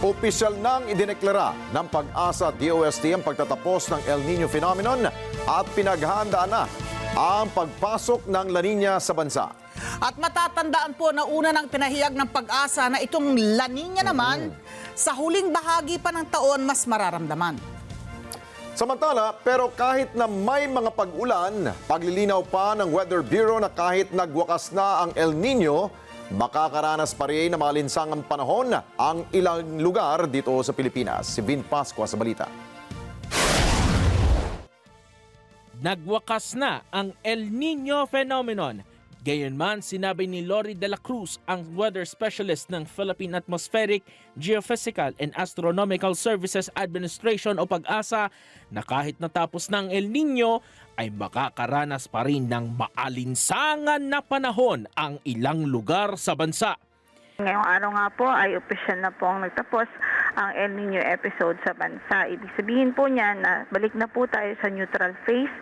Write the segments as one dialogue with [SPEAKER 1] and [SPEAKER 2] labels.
[SPEAKER 1] Opisyal nang idineklara ng pag-asa at DOST ang pagtatapos ng El Nino phenomenon at pinaghahandaan na ang pagpasok ng La Nina sa bansa.
[SPEAKER 2] At matatandaan po na una ng pinahiyag ng pag-asa na itong La Nina naman, sa huling bahagi pa ng taon mas mararamdaman.
[SPEAKER 1] Samantala, pero kahit na may mga pag-ulan, paglilinaw pa ng Weather Bureau na kahit nagwakas na ang El Nino, makakaranas pa rin ng malinsangang panahon ang ilang lugar dito sa Pilipinas. Si Vin Pasqua sa balita.
[SPEAKER 3] Nagwakas na ang El Nino phenomenon. Gayunman, sinabi ni Lori de la Cruz, ang weather specialist ng Philippine Atmospheric, Geophysical and Astronomical Services Administration o PAG-ASA na kahit natapos ng El Nino ay makakaranas pa rin ng maalinsangan na panahon ang ilang lugar sa bansa.
[SPEAKER 4] Ngayong araw nga po ay opisyal na po ang nagtapos ang El Nino episode sa bansa. Ibig sabihin po niya na balik na po tayo sa neutral phase,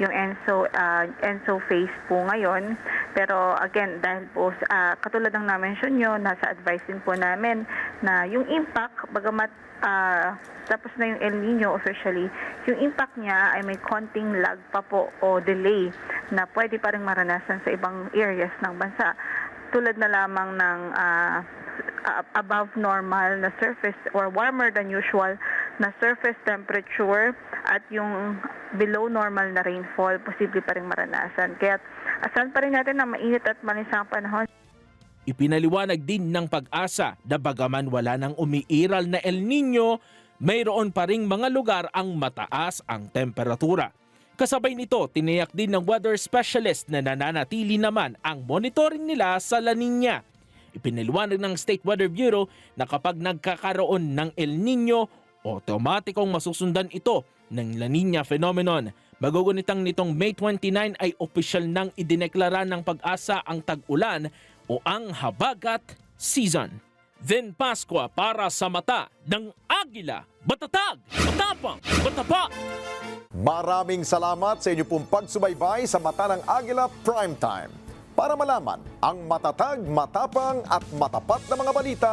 [SPEAKER 4] yung ENSO, ah, ENSO phase po ngayon. Pero again, dahil po ah, katulad ng na-mention nyo, nasa advice din po namin na yung impact, bagamat ah, tapos na yung El Nino officially, yung impact niya ay may konting lag pa po o delay na pwede pa rin maranasan sa ibang areas ng bansa tulad na lamang ng a- above normal na surface or warmer than usual na surface temperature at yung below normal na rainfall posible pa rin maranasan. Kaya asan pa rin natin na mainit at malinsang panahon.
[SPEAKER 3] Ipinaliwanag din ng pag-asa na bagaman wala nang umiiral na El Nino, mayroon pa ring mga lugar ang mataas ang temperatura. Kasabay nito, tiniyak din ng weather specialist na nananatili naman ang monitoring nila sa La Nina. Ipinaliwanag ng State Weather Bureau na kapag nagkakaroon ng El Nino, otomatikong masusundan ito ng La Nina phenomenon. Magugunitang nitong May 29 ay opisyal nang idineklara ng pag-asa ang tag-ulan o ang habagat season. Then Pasqua para sa mata ng Agila, Batatag, Matapang, Batapa.
[SPEAKER 1] Maraming salamat sa inyo pong pagsubaybay sa Mata ng Agila Primetime. Para malaman ang matatag, matapang at matapat na mga balita,